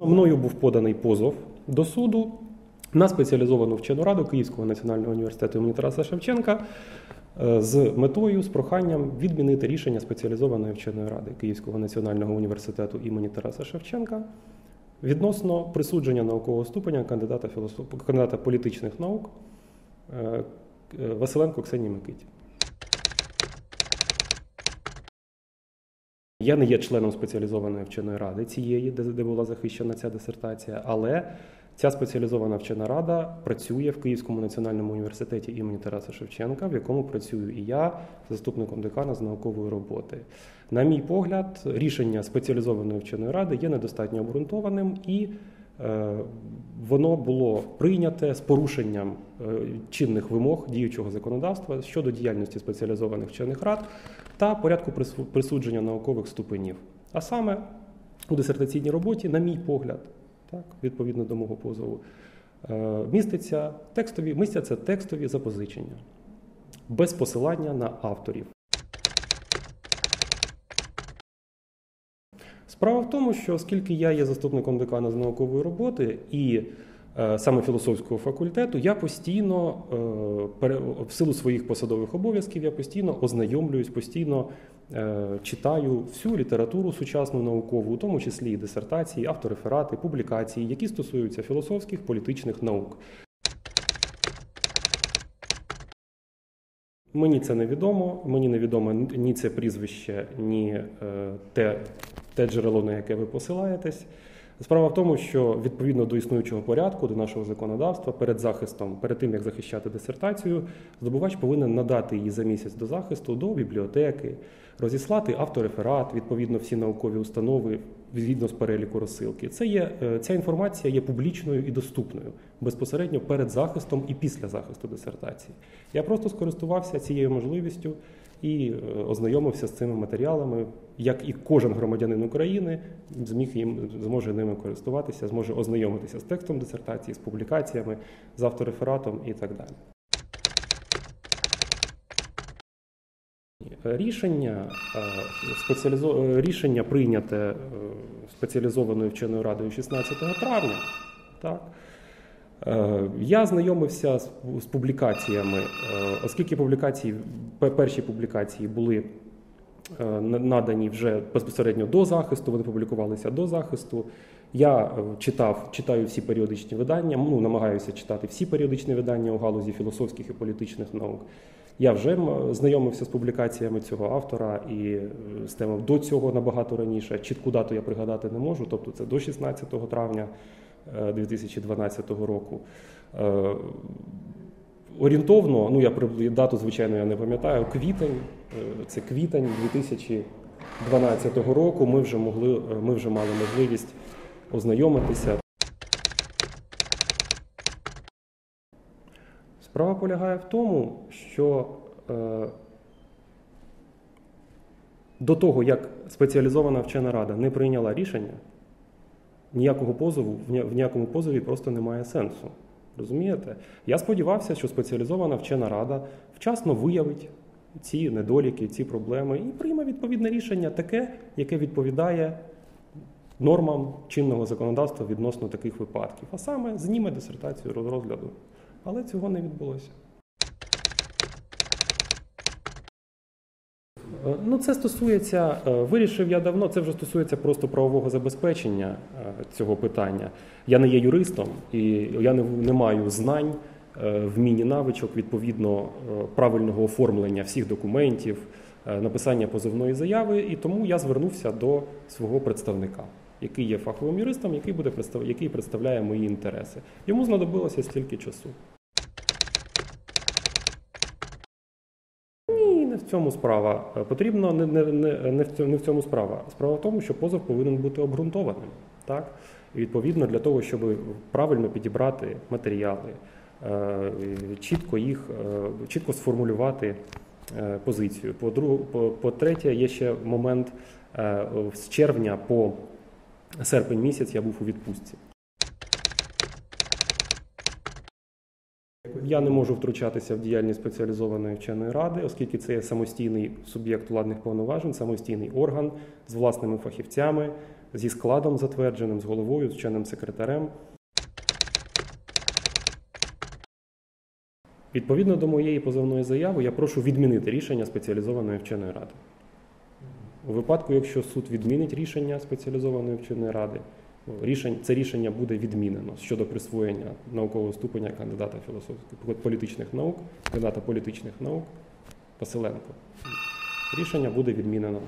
Мною був поданий позов до суду на спеціалізовану вчену раду Київського національного університету імені Тараса Шевченка е, з метою, з проханням відмінити рішення спеціалізованої вченої ради Київського національного університету імені Тараса Шевченка відносно присудження наукового ступеня кандидата філософ... кандидата політичних наук е, е, Василенко Ксенії Микиті. Я не є членом спеціалізованої вченої ради цієї, де, була захищена ця дисертація, але ця спеціалізована вчена рада працює в Київському національному університеті імені Тараса Шевченка, в якому працюю і я, заступником декана з наукової роботи. На мій погляд, рішення спеціалізованої вченої ради є недостатньо обґрунтованим і воно було прийняте з порушенням е, чинних вимог діючого законодавства щодо діяльності спеціалізованих вчених рад та порядку присудження наукових ступенів. А саме у дисертаційній роботі, на мій погляд, так, відповідно до мого позову, е, міститься текстові, містяться текстові запозичення без посилання на авторів. Справа в тому, що оскільки я є заступником декана з наукової роботи і е, саме філософського факультету, я постійно, е, в силу своїх посадових обов'язків, я постійно ознайомлююсь, постійно е, читаю всю літературу сучасну наукову, у тому числі і дисертації, автореферати, публікації, які стосуються філософських політичних наук. Мені це невідомо. Мені невідомо ні це прізвище, ні те, те джерело, на яке ви посилаєтесь. Справа в тому, що відповідно до існуючого порядку, до нашого законодавства, перед захистом, перед тим як захищати дисертацію, здобувач повинен надати її за місяць до захисту до бібліотеки, розіслати автореферат, відповідно всі наукові установи згідно з переліку розсилки. Це є е, ця інформація є публічною і доступною безпосередньо перед захистом і після захисту дисертації. Я просто скористувався цією можливістю і е, ознайомився з цими матеріалами, як і кожен громадянин України зміг їм зможе ними користуватися, зможе ознайомитися з текстом дисертації, з публікаціями, з авторефератом і так далі. Рішення, е, спеціалізо... е, рішення прийняте е, спеціалізованою вченою радою 16 травня. Так. Я знайомився з, публікаціями, оскільки публікації, перші публікації були надані вже безпосередньо до захисту, вони публікувалися до захисту. Я читав, читаю всі періодичні видання, ну, намагаюся читати всі періодичні видання у галузі філософських і політичних наук. Я вже знайомився з публікаціями цього автора і е, з темою до цього набагато раніше. Чітку дату я пригадати не можу, тобто це до 16 травня е, 2012 року. Е, Орієнтовно, ну я дату, звичайно, я не пам'ятаю. Квітень, е, це квітень 2012 року. Ми вже могли, е, ми вже мали можливість ознайомитися. Справа полягає в тому, що е, до того, як спеціалізована вчена рада не прийняла рішення, ніякого позову в ніякому позові просто немає сенсу. Розумієте? Я сподівався, що спеціалізована вчена рада вчасно виявить ці недоліки, ці проблеми і прийме відповідне рішення таке, яке відповідає нормам чинного законодавства відносно таких випадків, а саме зніме дисертацію розгляду. Але цього не відбулося. Е, Ну, це стосується, е, вирішив я давно, це вже стосується просто правового забезпечення е, цього питання. Я не є юристом і я не, не маю знань, вмінь і навичок відповідно правильного оформлення всіх документів, написання позовної заяви, і тому я звернувся до свого представника, який є фаховим юристом, який буде який представляє мої інтереси. Йому знадобилося стільки часу. Ні, не в цьому справа. Е, Потрібно не, не, не, в цьому, не в цьому справа. Справа в тому, що позов повинен бути обґрунтованим. Так? І відповідно для того, щоб правильно підібрати матеріали, е, чітко їх, е, чітко сформулювати позицію. По- по-третє, є ще момент з червня по серпень місяць я був у відпустці. Я не можу втручатися в діяльність спеціалізованої вченої ради, оскільки це є самостійний суб'єкт владних повноважень, самостійний орган з власними фахівцями, зі складом затвердженим, з головою, з чинним секретарем. Відповідно до моєї позовної заяви, я прошу відмінити рішення спеціалізованої вченої ради. У випадку, якщо суд відмінить рішення спеціалізованої вченої ради, рішень, це рішення буде відмінено щодо присвоєння наукового ступеня кандидата філософських політичних наук, кандидата політичних наук Василенко. Рішення буде відмінено